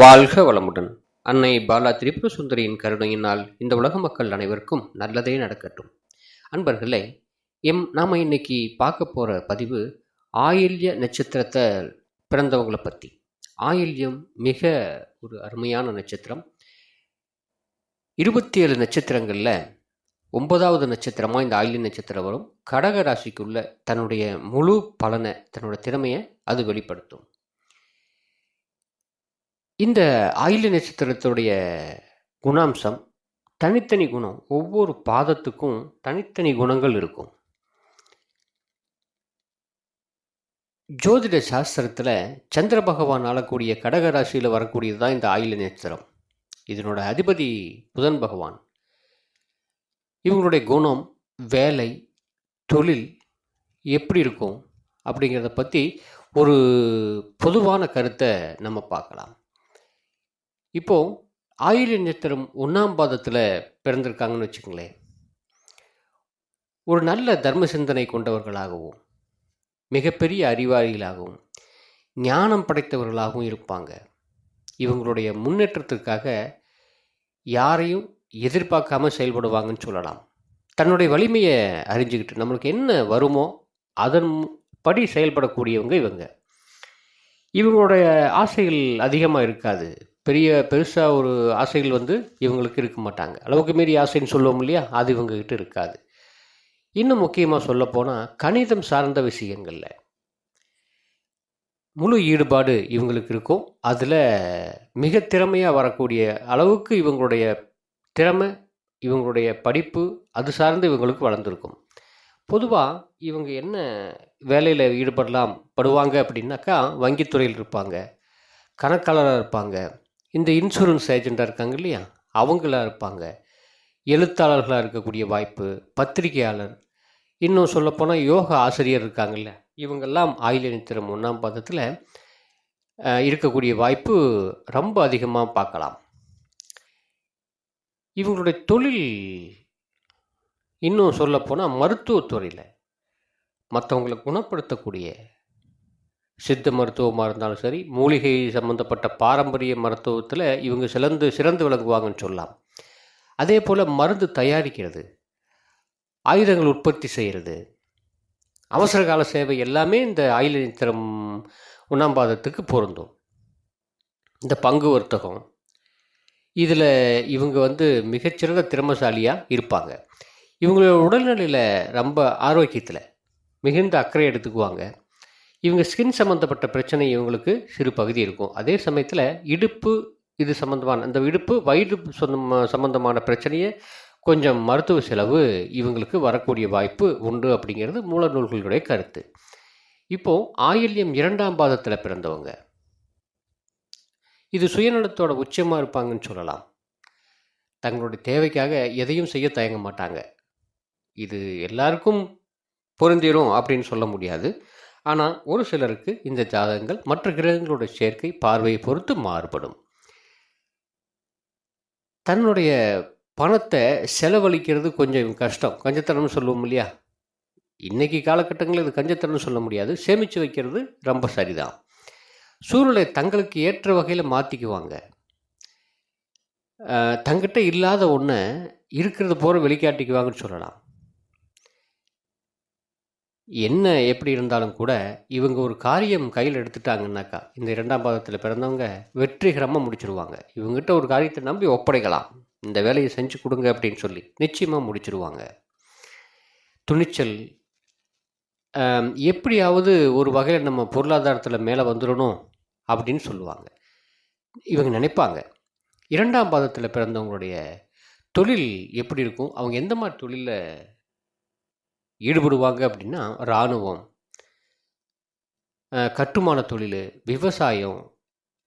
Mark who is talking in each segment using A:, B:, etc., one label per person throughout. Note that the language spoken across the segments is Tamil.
A: வாழ்க வளமுடன். அன்னை பாலா திரிபுர சுந்தரியின் கருணையினால் இந்த உலக மக்கள் அனைவருக்கும் நல்லதே நடக்கட்டும். அன்பர்களே எம் நாம் இன்னைக்கு பார்க்க போகிற பதிவு ஆயில்ய நட்சத்திரத்தை பிறந்தவங்களை பற்றி ஆயில்யம் மிக ஒரு அருமையான நட்சத்திரம். இருபத்தி ஏழு நட்சத்திரங்களில் ஒன்பதாவது நட்சத்திரமாக இந்த ஆயில்ய நட்சத்திரம் வரும். கடக ராசிக்குள்ள தன்னுடைய முழு பலனை தன்னோட திறமையை அது வெளிப்படுத்தும். இந்த ஆயில்ய நட்சத்திரத்துடைய குணாம்சம் தனித்தனி குணம். ஒவ்வொரு பாதத்துக்கும் தனித்தனி குணங்கள் இருக்கும். ஜோதிட சாஸ்திரத்தில் சந்திர பகவான் ஆளக்கூடிய கடக ராசியில் வரக்கூடியது தான் இந்த ஆயுள நட்சத்திரம். இதனோட அதிபதி புதன் பகவான். இவங்களுடைய குணம் வேலை தொழில் எப்படி இருக்கும் அப்படிங்கிறத பற்றி ஒரு பொதுவான கருத்தை நம்ம பார்க்கலாம். இப்போ ஆயுள் நட்சத்திரம் ஒன்றாம் பாதத்தில் பிறந்திருக்காங்கன்னு வச்சுக்கங்களேன். ஒரு நல்ல தர்ம சிந்தனை கொண்டவர்களாகவும் மிகப்பெரிய அறிவாளிகளாகவும் ஞானம் படைத்தவர்களாகவும் இருப்பாங்க. இவங்களுடைய முன்னேற்றத்திற்காக யாரையும் எதிர்பார்க்காம செயல்படுவாங்கன்னு சொல்லலாம். தன்னுடைய வலிமையை அறிஞ்சுக்கிட்டு நம்மளுக்கு என்ன வருமோ அதன் படி செயல்படக்கூடியவங்க இவங்க. இவங்களுடைய ஆசைகள் அதிகமாக இருக்காது. பெரிய பெருசாக ஒரு ஆசைகள் வந்து இவங்களுக்கு இருக்க மாட்டாங்க. அளவுக்கு மீறி ஆசைன்னு சொல்லுவோம் இல்லையா? அது இவங்ககிட்ட இருக்காது. இன்னும் முக்கியமாக சொல்லப்போனால் கணிதம் சார்ந்த விஷயங்களில் முழு ஈடுபாடு இவங்களுக்கு இருக்கும். அதில் மிக திறமையாக வரக்கூடிய அளவுக்கு இவங்களுடைய திறமை இவங்களுடைய படிப்பு அது சார்ந்து இவங்களுக்கு வளர்ந்துருக்கும். பொதுவாக இவங்க என்ன வேலையில் ஈடுபடலாம் படுவாங்க அப்படின்னாக்கா வங்கித்துறையில் இருப்பாங்க கணக்காளராக இருப்பாங்க இந்த இன்சூரன்ஸ் ஏஜெண்ட்டாக இருக்காங்க இல்லையா? அவங்களா இருப்பாங்க. எழுத்தாளர்களாக இருக்கக்கூடிய வாய்ப்பு பத்திரிகையாளர். இன்னும் சொல்லப்போனால் யோகா ஆசிரியர் இருக்காங்கல்ல. இவங்கெல்லாம் ஆயில நித்திரம் ஒன்றாம் பாதத்தில் இருக்கக்கூடிய வாய்ப்பு ரொம்ப அதிகமாக பார்க்கலாம். இவங்களுடைய தொழில் இன்னும் சொல்லப்போனால் மருத்துவத்துறையில். மற்றவங்களை குணப்படுத்தக்கூடிய சித்த மருத்துவமாக இருந்தாலும் சரி மூலிகை சம்மந்தப்பட்ட பாரம்பரிய மருத்துவத்தில் இவங்க சிறந்து சிறந்து விளங்குவாங்கன்னு சொல்லலாம். அதே போல் மருந்து தயாரிக்கிறது ஆயுதங்கள் உற்பத்தி செய்கிறது அவசர கால சேவை எல்லாமே இந்த ஆயுத நித்திரம் உண்ணாம்பாதத்துக்கு பொருந்தும். இந்த பங்கு வர்த்தகம் இதில் இவங்க வந்து மிகச்சிறந்த திறமசாலியாக இருப்பாங்க. இவங்களோட உடல்நிலையில் ரொம்ப ஆரோக்கியத்தில் மிகுந்த அக்கறை எடுத்துக்குவாங்க. இவங்க ஸ்கின் சம்மந்தப்பட்ட பிரச்சனை இவங்களுக்கு சிறு பகுதி இருக்கும். அதே சமயத்தில் இடுப்பு இது சம்மந்தமான அந்த இடுப்பு வயிறு சொந்த சம்மந்தமான பிரச்சனையை கொஞ்சம் மருத்துவ செலவு இவங்களுக்கு வரக்கூடிய வாய்ப்பு உண்டு அப்படிங்கிறது மூல நூல்களுடைய கருத்து. இப்போது ஆயில்யம் இரண்டாம் பாதத்தில் பிறந்தவங்க. இது சுயநலத்தோட உச்சமாக இருப்பாங்கன்னு சொல்லலாம். தங்களுடைய தேவைக்காக எதையும் செய்ய தயங்க மாட்டாங்க. இது எல்லாருக்கும் பொருந்திரும் அப்படின்னு சொல்ல முடியாது. ஆனால் ஒரு சிலருக்கு இந்த ஜாதகங்கள் மற்ற கிரகங்களோட சேர்க்கை பார்வையை பொறுத்து மாறுபடும். தன்னுடைய பணத்தை செலவழிக்கிறது கொஞ்சம் கஷ்டம். கஞ்சத்தனம்னு சொல்லுவோம் இல்லையா? இன்னைக்கு காலகட்டங்களில் இது கஞ்சத்தனம்னு சொல்ல முடியாது. சேமித்து வைக்கிறது ரொம்ப சரிதான். சூழலை தங்களுக்கு ஏற்ற வகையில் மாற்றிக்குவாங்க தங்கிட்ட இல்லாத ஒன்று இருக்கிறது போகிற வெளிக்காட்டிக்குவாங்கன்னு சொல்லலாம். என்ன எப்படி இருந்தாலும் கூட இவங்க ஒரு காரியம் கையில் எடுத்துட்டாங்கன்னாக்கா இந்த இரண்டாம் பாதத்தில் பிறந்தவங்க வெற்றிகரமாக முடிச்சிருவாங்க. இவங்ககிட்ட ஒரு காரியத்தை நம்பி ஒப்படைக்கலாம். இந்த வேலையை செஞ்சு கொடுங்க அப்படின்னு சொல்லி நிச்சயமாக முடிச்சிருவாங்க. துணிச்சல் எப்படியாவது ஒரு வகையில் நம்ம பொருளாதாரத்தில் மேலே வந்துடணும் அப்படின்னு சொல்லுவாங்க. இவங்க நினைப்பாங்க. இரண்டாம் பாதத்தில் பிறந்தவங்களுடைய தொழில் எப்படி இருக்கும்? அவங்க எந்த மாதிரி தொழிலில் ஈடுபடுவாங்க அப்படின்னா இராணுவம் கட்டுமான தொழில் விவசாயம்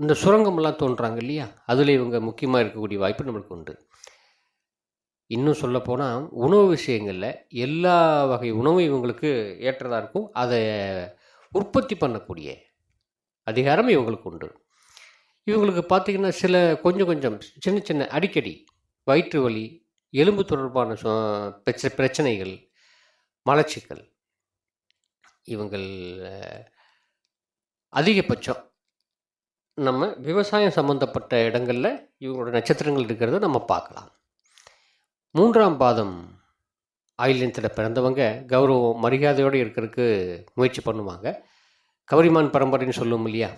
A: இந்த சுரங்கமெல்லாம் தோன்றாங்க இல்லையா? அதில் இவங்க முக்கியமாக இருக்கக்கூடிய வாய்ப்பு நம்மளுக்கு உண்டு. இன்னும் சொல்லப்போனால் உணவு விஷயங்களில் எல்லா வகை உணவும் இவங்களுக்கு ஏற்றதாக இருக்கும். அதை உற்பத்தி பண்ணக்கூடிய அதிகாரம் இவங்களுக்கு உண்டு. இவங்களுக்கு பார்த்திங்கன்னா சில கொஞ்சம் கொஞ்சம் சின்ன சின்ன அடிக்கடி வயிற்று வலி எலும்பு தொடர்பான பிரச்சனைகள் மலச்சிக்கல். இவங்கள் அதிகபட்சம் நம்ம விவசாயம் சம்மந்தப்பட்ட இடங்களில் இவங்களோட நட்சத்திரங்கள் இருக்கிறத நம்ம பார்க்கலாம். மூன்றாம் பாதம் ஆயில்யத்தில் பிறந்தவங்க கௌரவம் மரியாதையோடு இருக்கிறதுக்கு முயற்சி பண்ணுவாங்க. கவரிமான் பரம்பரைன்னு சொல்லுவோம் இல்லையா?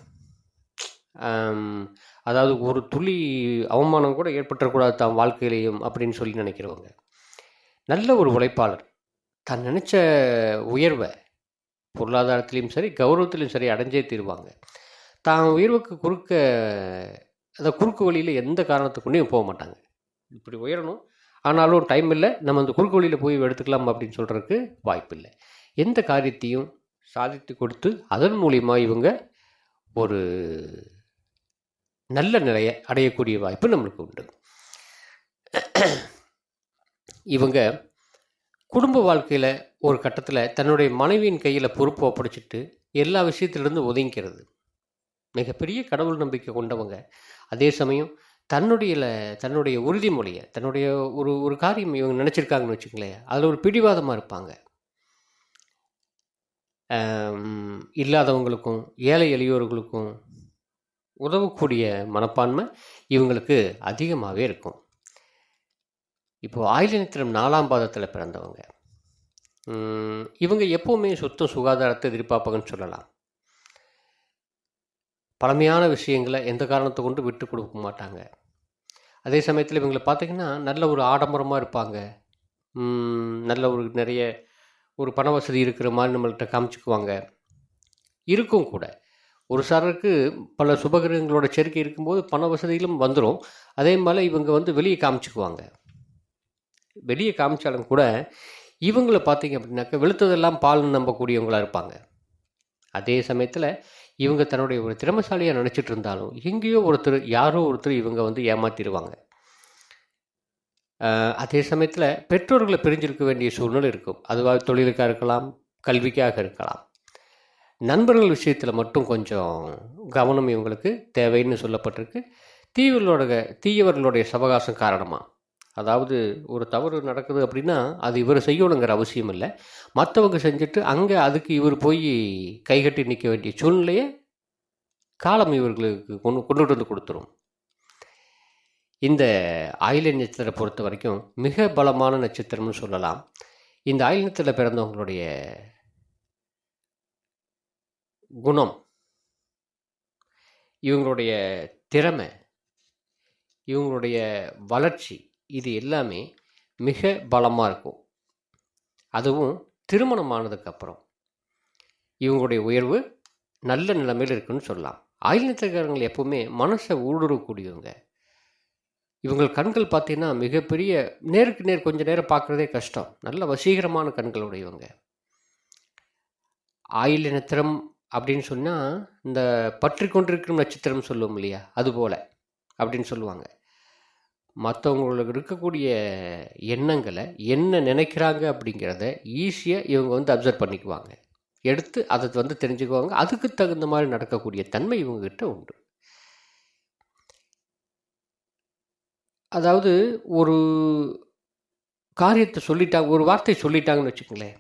A: அதாவது ஒரு துளி அவமானம் கூட ஏற்பட்டக்கூடாது தான் வாழ்க்கையிலையும் அப்படின்னு சொல்லி நினைக்கிறவங்க. நல்ல ஒரு உழைப்பாளர். தான் நினச்ச உயர்வை பொருளாதாரத்திலையும் சரி கௌரவத்திலையும் சரி அடைஞ்சே தீருவாங்க. தான் உயர்வுக்கு குறுக்க அந்த குறுக்கு வழியில் எந்த காரணத்துக்குன்னே போக மாட்டாங்க. இப்படி உயரணும். ஆனாலும் டைம் இல்லை. நம்ம அந்த குறுக்கு வழியில் போய் எடுத்துக்கலாம் அப்படின்னு சொல்கிறதுக்கு வாய்ப்பு இல்லை. எந்த காரியத்தையும் சாதித்து கொடுத்து அதன் மூலியமாக இவங்க ஒரு நல்ல நிலையை அடையக்கூடிய வாய்ப்பு நம்மளுக்கு உண்டு. இவங்க குடும்ப வாழ்க்கையில் ஒரு கட்டத்தில் தன்னுடைய மனைவியின் கையில் பொறுப்பு ஒப்படைச்சிட்டு எல்லா விஷயத்திலிருந்து ஒதுங்கிக்கிறது. மிகப்பெரிய கடவுள் நம்பிக்கை கொண்டவங்க. அதே சமயம் தன்னுடைய தன்னுடைய உறுதிமொழியை தன்னுடைய ஒரு ஒரு காரியம் இவங்க நினச்சிருக்காங்கன்னு வச்சுங்களேன் அதில் ஒரு பிடிவாதமாக இருப்பாங்க. இல்லாதவங்களுக்கும் ஏழை எளியோர்களுக்கும் உதவக்கூடிய மனப்பான்மை இவங்களுக்கு அதிகமாகவே இருக்கும். இப்போது ஆயுள நட்சத்திரம் நாலாம் பாதத்தில் பிறந்தவங்க. இவங்க எப்போவுமே சுத்தம் சுகாதாரத்தை எதிர்பார்ப்பாங்கன்னு சொல்லலாம். பழமையான விஷயங்களை எந்த காரணத்தை கொண்டு விட்டு கொடுக்க மாட்டாங்க. அதே சமயத்தில் இவங்களை பார்த்திங்கன்னா நல்ல ஒரு ஆடம்பரமாக இருப்பாங்க. நல்ல ஒரு நிறைய ஒரு பண வசதி இருக்கிற மாதிரி நம்மள்கிட்ட காமிச்சுக்குவாங்க. இருக்கும் கூட. ஒரு சாரருக்கு பல சுபகிரகங்களோட சேர்க்கை இருக்கும்போது பண வசதிகளும் வந்துடும் அதே மாதிரி இவங்க வந்து வெளியே காமிச்சுக்குவாங்க. வெளியே காமிச்சாலும் கூட இவங்கள பார்த்தீங்க அப்படின்னாக்கா வெளுத்ததெல்லாம் பால்னு நம்பக்கூடியவங்களா இருப்பாங்க. அதே சமயத்தில் இவங்க தன்னுடைய ஒரு திறமைசாலியாக நினச்சிட்டு இருந்தாலும் எங்கேயோ ஒருத்தர் யாரோ ஒருத்தர் இவங்க வந்து ஏமாத்திடுவாங்க அதே சமயத்தில் பெற்றோர்களை பிரிஞ்சிருக்க வேண்டிய சூழ்நிலை இருக்கும். அதுவாக தொழிலுக்காக இருக்கலாம் கல்விக்காக இருக்கலாம். நண்பர்கள் விஷயத்தில் மட்டும் கொஞ்சம் கவனம் இவங்களுக்கு தேவைன்னு சொல்லப்பட்டிருக்கு. தீவிரோட தீயவர்களுடைய சவகாசம் காரணமாக அதாவது ஒரு தவறு நடக்குது அப்படின்னா அது இவர் செய்யணுங்கிற அவசியம் இல்லை. மற்றவங்க செஞ்சுட்டு அங்கே அதுக்கு இவர் போய் கைகட்டி நிற்க வேண்டிய சூழ்நிலையை காலம் இவர்களுக்கு கொண்டு கொண்டுட்டு வந்து கொடுத்துரும். இந்த ஆயில நட்சத்திரத்தை பொறுத்த வரைக்கும் மிக பலமான நட்சத்திரம்னு சொல்லலாம். இந்த ஆயிலத்தில் நட்சத்திரத்தில் பிறந்தவங்களுடைய குணம் இவங்களுடைய திறமை இவங்களுடைய வளர்ச்சி இது எல்லாமே மிக பலமாக இருக்கும். அதுவும் திருமணமானதுக்கப்புறம் இவங்களுடைய உயர்வு நல்ல நிலைமையில் இருக்குன்னு சொல்லலாம். ஆயுள் நட்சத்திரக்காரங்கள் எப்பவுமே மனசை ஊடுருவக்கூடியவங்க. இவங்கள் கண்கள் பார்த்தீங்கன்னா மிகப்பெரிய நேருக்கு நேர் கொஞ்சம் நேரம் பார்க்குறதே கஷ்டம். நல்ல வசீகரமான கண்கள் உடையவங்க. ஆயுள் நட்சத்திரம் அப்படின்னு சொன்னால் இந்த பற்றி கொண்டிருக்கும் நட்சத்திரம் சொல்லுவோம் இல்லையா? அதுபோல் அப்படின்னு சொல்லுவாங்க. மற்றவங்களுக்கு இருக்கக்கூடிய எண்ணங்களை என்ன நினைக்கிறாங்க அப்படிங்கிறத ஈஸியாக இவங்க வந்து அப்சர்வ் பண்ணிக்குவாங்க. எடுத்து அதை வந்து தெரிஞ்சுக்குவாங்க. அதுக்கு தகுந்த மாதிரி நடக்கக்கூடிய தன்மை இவங்ககிட்ட உண்டு. அதாவது ஒரு காரியத்தை சொல்லிட்டாங்க ஒரு வார்த்தை சொல்லிட்டாங்கன்னு வச்சுக்கோங்களேன்.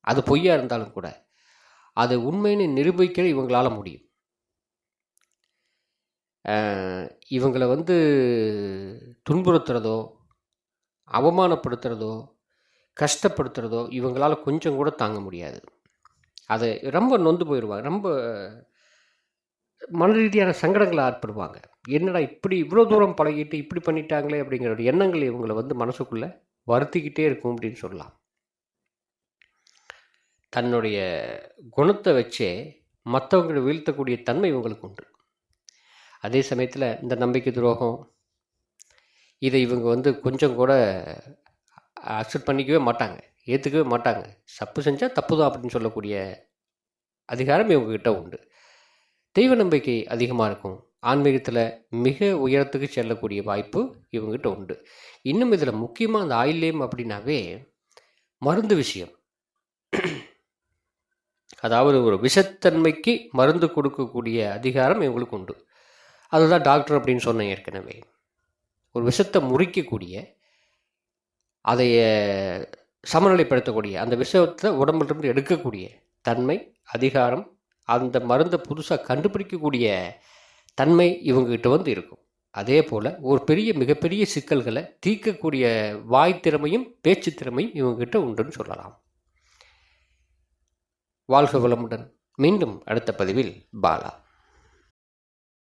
A: அது பொய்யா இருந்தாலும் கூட அதை உண்மைன்னு நிரூபிக்க இவங்களால முடியும். இவங்களை வந்து துன்புறுத்துறதோ அவமானப்படுத்துறதோ கஷ்டப்படுத்துறதோ இவங்களால கொஞ்சம் கூட தாங்க முடியாது. அது ரொம்ப நொந்து போயிடுவாங்க ரொம்ப மன ரீதியான சங்கடங்களை ஆட்படுவாங்க என்னடா இப்படி இவ்வளோ தூரம் பழகிட்டு இப்படி பண்ணிட்டாங்களே அப்படிங்கிற ஒரு எண்ணங்கள் இவங்களை வந்து மனசுக்குள்ளே வருத்திக்கிட்டே இருக்கும் அப்படின்னு சொல்லலாம். தன்னுடைய குணத்தை வச்சே மற்றவங்களை வீழ்த்தக்கூடிய தன்மை இவங்களுக்கு உண்டு. அதே சமயத்தில் இந்த நம்பிக்கை துரோகம் இதை இவங்க வந்து கொஞ்சம் கூட அக்செப்ட் பண்ணிக்கவே மாட்டாங்க ஏற்றுக்கவே மாட்டாங்க. தப்பு செஞ்சால் தப்பு தான் அப்படின்னு சொல்லக்கூடிய அதிகாரம் இவங்ககிட்ட உண்டு. தெய்வ நம்பிக்கை அதிகமாக இருக்கும். ஆன்மீகத்தில் மிக உயரத்துக்கு செல்லக்கூடிய வாய்ப்பு இவங்ககிட்ட உண்டு. இன்னும் இதில் முக்கியமாக அந்த ஆயில்யம் அப்படின்னாவே மருந்து விஷயம். அதாவது ஒரு விஷத்தன்மைக்கு மருந்து கொடுக்கக்கூடிய அதிகாரம் இவங்களுக்கு உண்டு. அதுதான் டாக்டர் அப்படின்னு சொன்னேன் ஏற்கனவே. ஒரு விஷத்தை முறிக்கக்கூடிய அதை சமநிலைப்படுத்தக்கூடிய அந்த விஷத்தை உடம்புலிருந்து எடுக்கக்கூடிய தன்மை அதிகாரம் அந்த மருந்தை புதுசாக கண்டுபிடிக்கக்கூடிய தன்மை இவங்ககிட்ட வந்து இருக்கும். அதே போல் ஒரு பெரிய மிகப்பெரிய சிக்கல்களை தீர்க்கக்கூடிய வாய் திறமையும் பேச்சு திறமையும் இவங்ககிட்ட உண்டுன்னு சொல்லலாம். வாழ்க வளமுடன். மீண்டும் அடுத்த பதிவில் பாலா.